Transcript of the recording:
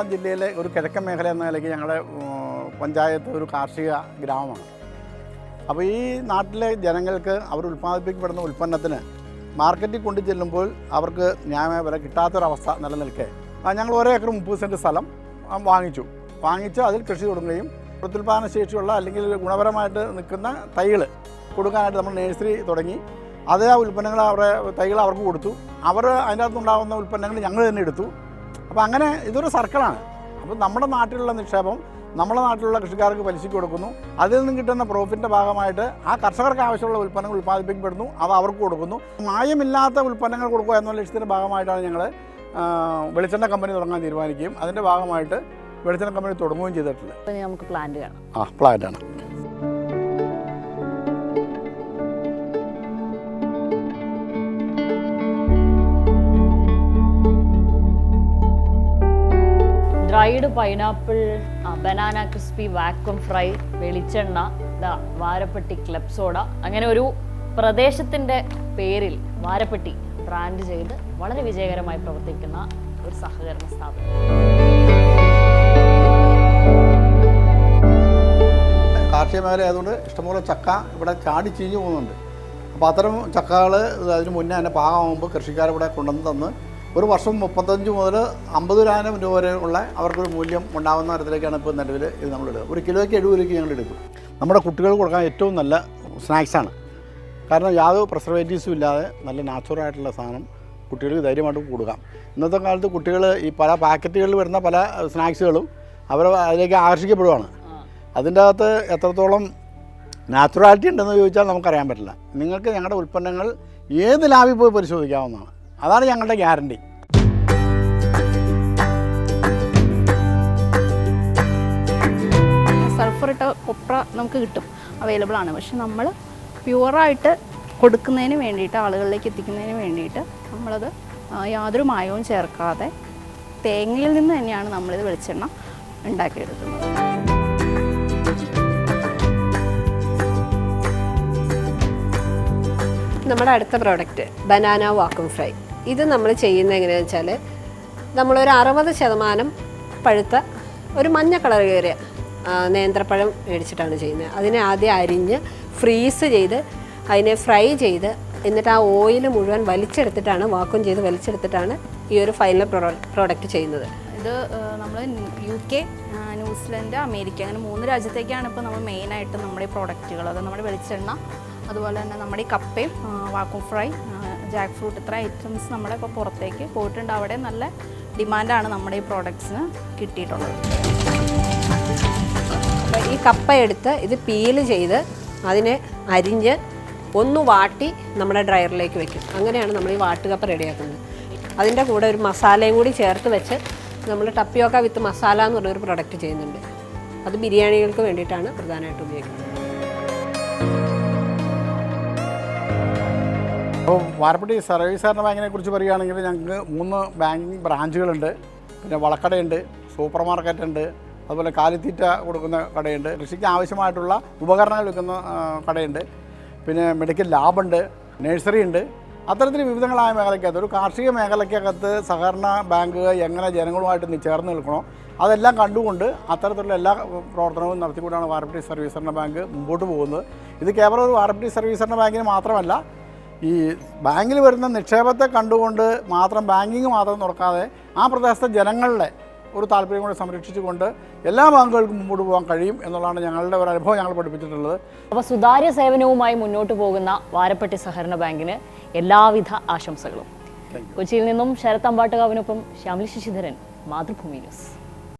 എറണാകുളം ജില്ലയിലെ ഒരു കിഴക്കൻ മേഖല എന്ന നിലയ്ക്ക് ഞങ്ങളുടെ പഞ്ചായത്ത് ഒരു കാർഷിക ഗ്രാമമാണ്. അപ്പോൾ ഈ നാട്ടിലെ ജനങ്ങൾക്ക് അവർ ഉൽപ്പാദിപ്പിക്കപ്പെടുന്ന ഉൽപ്പന്നത്തിന് മാർക്കറ്റിൽ കൊണ്ടു ചെല്ലുമ്പോൾ അവർക്ക് ന്യായമായ വില കിട്ടാത്തൊരവസ്ഥ നിലനിൽക്കെ. ഞങ്ങൾ ഒരേ ഏക്കർ മുപ്പത് സെന്റ് സ്ഥലം വാങ്ങിച്ചു. വാങ്ങിച്ച് അതിൽ കൃഷി തുടങ്ങുകയും പ്രത്യുൽപാദന ശേഷിയുള്ള അല്ലെങ്കിൽ ഗുണപരമായിട്ട് നിൽക്കുന്ന തൈകൾ കൊടുക്കാനായിട്ട് നമ്മൾ നേഴ്സറി തുടങ്ങി. അതേ ആ ഉൽപ്പന്നങ്ങൾ അവരുടെ തൈകൾ അവർക്ക് കൊടുത്തു. അവർ അതിന്റെ അകത്തുണ്ടാകുന്ന ഉൽപ്പന്നങ്ങൾ ഞങ്ങൾ തന്നെ എടുത്തു. അപ്പോൾ അങ്ങനെ ഇതൊരു സർക്കിളാണ്. അപ്പോൾ നമ്മുടെ നാട്ടിലുള്ള നിക്ഷേപം നമ്മുടെ നാട്ടിലുള്ള കൃഷിക്കാർക്ക് പലിശയ്ക്ക് കൊടുക്കുന്നു. അതിൽ നിന്ന് കിട്ടുന്ന പ്രോഫിറ്റിന്റെ ഭാഗമായിട്ട് ആ കർഷകർക്ക് ആവശ്യമുള്ള ഉൽപ്പന്നങ്ങൾ ഉൽപ്പാദിപ്പിക്കപ്പെടുന്നു. അത് അവർക്ക് കൊടുക്കുന്നു. മായമില്ലാത്ത ഉൽപ്പന്നങ്ങൾ കൊടുക്കുക എന്ന ലക്ഷ്യത്തിന്റെ ഭാഗമായിട്ടാണ് ഞങ്ങൾ വെളിച്ചെണ്ണ കമ്പനി തുടങ്ങാൻ തീരുമാനിക്കുകയും അതിന്റെ ഭാഗമായിട്ട് വെളിച്ചെണ്ണ കമ്പനി തുടങ്ങുകയും ചെയ്തിട്ടുള്ളത്. നമുക്ക് പ്ലാന്റ് കാണാം. ആ പ്ലാന്റാണ് dried pineapple banana crispy vacuum fry വെളിച്ചെണ്ണ ദ വാരപ്പെട്ടി ക്ലബ് സോഡ അങ്ങനെ ഒരു പ്രദേശത്തിന്റെ പേരിൽ വാരപ്പെട്ടി ബ്രാൻഡ് ചെയ്ത് വളരെ വിജയകരമായി പ്രവർത്തിക്കുന്ന ഒരു സഹകരണ സ്ഥാപനം. കാർഷിക മേഖല ആയതുകൊണ്ട് ഇഷ്ടംപോലെ ചക്ക ഇവിടെ ചാടി ചീഞ്ഞു പോകുന്നുണ്ട്. അപ്പോൾ അത്തരം ചക്കകൾ അതിന് മുന്നേ തന്നെ പാകമാകുമ്പോൾ കൃഷിക്കാരിവിടെ കൊണ്ടുവന്ന് തന്ന് ഒരു വർഷം മുപ്പത്തഞ്ച് മുതൽ അമ്പതിനായിരം രൂപ വരെ ഉള്ള അവർക്കൊരു മൂല്യം ഉണ്ടാകുന്ന തരത്തിലേക്കാണ് ഇപ്പോൾ നിലവിൽ ഇത് നമ്മൾ നമ്മളിടുക. ഒരു കിലോയ്ക്ക് എഴുപത് രൂപയ്ക്ക് ഞങ്ങൾ എടുക്കും. നമ്മുടെ കുട്ടികൾക്ക് കൊടുക്കാൻ ഏറ്റവും നല്ല സ്നാക്സാണ് കാരണം യാതൊരു പ്രിസർവേറ്റീവ്സും ഇല്ലാതെ നല്ല നാച്ചുറൽ ആയിട്ടുള്ള സാധനം കുട്ടികൾക്ക് ധൈര്യമായിട്ട് കൊടുക്കാം. ഇന്നത്തെ കാലത്ത് കുട്ടികൾ ഈ പല പാക്കറ്റുകളിൽ വരുന്ന പല സ്നാക്സുകളും അവർ അതിലേക്ക് ആകർഷിക്കപ്പെടുവാണ്. അതിന്റെ അകത്ത് എത്രത്തോളം നാച്ചുറാലിറ്റി ഉണ്ടെന്ന് ചോദിച്ചാൽ നമുക്കറിയാൻ പറ്റില്ല. നിങ്ങൾക്ക് ഞങ്ങളുടെ ഉൽപ്പന്നങ്ങൾ ഏത് ലാബിൽ പോയി പരിശോധിക്കാവുന്നതാണ്. അതാണ് ഞങ്ങളുടെ ഗ്യാരണ്ടി. സൾഫർ ഇട്ട കൊപ്ര നമുക്ക് കിട്ടും. അവൈലബിൾ ആണ്. പക്ഷെ നമ്മൾ പ്യുവറായിട്ട് കൊടുക്കുന്നതിന് വേണ്ടിയിട്ട് ആളുകളിലേക്ക് എത്തിക്കുന്നതിന് വേണ്ടിയിട്ട് നമ്മളത് യാതൊരു മായവും ചേർക്കാതെ തേങ്ങയിൽ നിന്ന് തന്നെയാണ് നമ്മളിത് വെളിച്ചെണ്ണ ഉണ്ടാക്കിയെടുക്കുന്നത്. നമ്മുടെ അടുത്ത പ്രോഡക്റ്റ് ബനാന വാക്കും ഫ്രൈ ഇത് നമ്മൾ ചെയ്യുന്നത് എങ്ങനെയാണെന്ന് വെച്ചാൽ നമ്മളൊരു അറുപത് ശതമാനം പഴുത്ത ഒരു മഞ്ഞ കളർ കയറിയ നേന്ത്രപ്പഴം മേടിച്ചിട്ടാണ് ചെയ്യുന്നത്. അതിനെ ആദ്യം അരിഞ്ഞ് ഫ്രീസ് ചെയ്ത് അതിനെ ഫ്രൈ ചെയ്ത് എന്നിട്ട് ആ ഓയിൽ മുഴുവൻ വലിച്ചെടുത്തിട്ടാണ് വാക്കും ചെയ്ത് വലിച്ചെടുത്തിട്ടാണ് ഈ ഒരു ഫൈനൽ പ്രോഡക്റ്റ് ചെയ്യുന്നത്. ഇത് നമ്മൾ യു കെ ന്യൂസിലൻഡ് അമേരിക്ക അങ്ങനെ മൂന്ന് രാജ്യത്തേക്കാണ് ഇപ്പോൾ നമ്മൾ മെയിനായിട്ട് നമ്മുടെ പ്രോഡക്റ്റുകൾ അത് നമ്മുടെ വെളിച്ചെണ്ണ അതുപോലെ തന്നെ നമ്മുടെ ഈ കപ്പയും വാക്കും ഫ്രൈ ജാക്ക് ഫ്രൂട്ട് ഇത്ര ഐറ്റംസ് നമ്മുടെ ഇപ്പോൾ പുറത്തേക്ക് പോയിട്ടുണ്ട്. അവിടെ നല്ല ഡിമാൻഡാണ് നമ്മുടെ ഈ പ്രോഡക്ട്സിന് കിട്ടിയിട്ടുള്ളത്. അപ്പോൾ ഈ കപ്പ എടുത്ത് ഇത് പീൽ ചെയ്ത് അതിനെ അരിഞ്ഞ് ഒന്ന് വാട്ടി നമ്മുടെ ഡ്രയറിലേക്ക് വെക്കും. അങ്ങനെയാണ് നമ്മൾ ഈ വാട്ടുകപ്പ റെഡിയാക്കുന്നത്. അതിന്റെ കൂടെ ഒരു മസാലയും കൂടി ചേർത്ത് വെച്ച് നമ്മൾ ടപ്പിയോക്ക വിത്ത് മസാല എന്ന് പറഞ്ഞൊരു പ്രൊഡക്റ്റ് ചെയ്യുന്നുണ്ട്. അത് ബിരിയാണികൾക്ക് വേണ്ടിയിട്ടാണ് പ്രധാനമായിട്ട് ഉപയോഗിക്കുന്നത്. അപ്പോൾ വാരപ്പട്ടി സർവീസ് സഹകരണ ബാങ്കിനെ കുറിച്ച് പറയുകയാണെങ്കിൽ ഞങ്ങൾക്ക് മൂന്ന് ബാങ്കിങ് ബ്രാഞ്ചുകളുണ്ട്. പിന്നെ വളക്കടയുണ്ട് സൂപ്പർ മാർക്കറ്റ് ഉണ്ട് അതുപോലെ കാലിത്തീറ്റ കൊടുക്കുന്ന കടയുണ്ട് കൃഷിക്ക് ആവശ്യമായിട്ടുള്ള ഉപകരണങ്ങൾ വിൽക്കുന്ന കടയുണ്ട്. പിന്നെ മെഡിക്കൽ ലാബുണ്ട് നഴ്സറി ഉണ്ട് അത്തരത്തിൽ വിവിധങ്ങളായ മേഖലയ്ക്കകത്ത് ഒരു കാർഷിക മേഖലയ്ക്കകത്ത് സഹകരണ ബാങ്കുകൾ എങ്ങനെ ജനങ്ങളുമായിട്ട് ചേർന്ന് നിൽക്കണോ അതെല്ലാം കണ്ടുകൊണ്ട് അത്തരത്തിലുള്ള എല്ലാ പ്രവർത്തനവും നടത്തിക്കൊണ്ടാണ് വാരപ്പട്ടി സർവീസ് സഹകരണ ബാങ്ക് മുമ്പോട്ട് പോകുന്നത്. ഇത് കേവലം ഒരു വാരപ്പട്ടി സർവീസ് സഹകരണ ബാങ്കിന് മാത്രമല്ല ഈ ബാങ്കിൽ വരുന്ന നിക്ഷേപത്തെ കണ്ടുകൊണ്ട് മാത്രം ബാങ്കിങ് മാത്രം തുറക്കാതെ ആ പ്രദേശത്തെ ജനങ്ങളുടെ ഒരു താല്പര്യം കൂടി സംരക്ഷിച്ചുകൊണ്ട് എല്ലാ ബാങ്കുകൾക്കും മുമ്പോട്ട് പോകാൻ കഴിയും എന്നുള്ളതാണ് ഞങ്ങളുടെ ഒരു അനുഭവം ഞങ്ങൾ പഠിപ്പിച്ചിട്ടുള്ളത്. അപ്പോൾ സുതാര്യ സേവനവുമായി മുന്നോട്ട് പോകുന്ന വാരപ്പെട്ടി സഹകരണ ബാങ്കിന് എല്ലാവിധ ആശംസകളും. കൊച്ചിയിൽ നിന്നും ശരത് അമ്പാട്ടുകാവിനൊപ്പം ശ്യാമിലി ശശിധരൻ മാതൃഭൂമി ന്യൂസ്.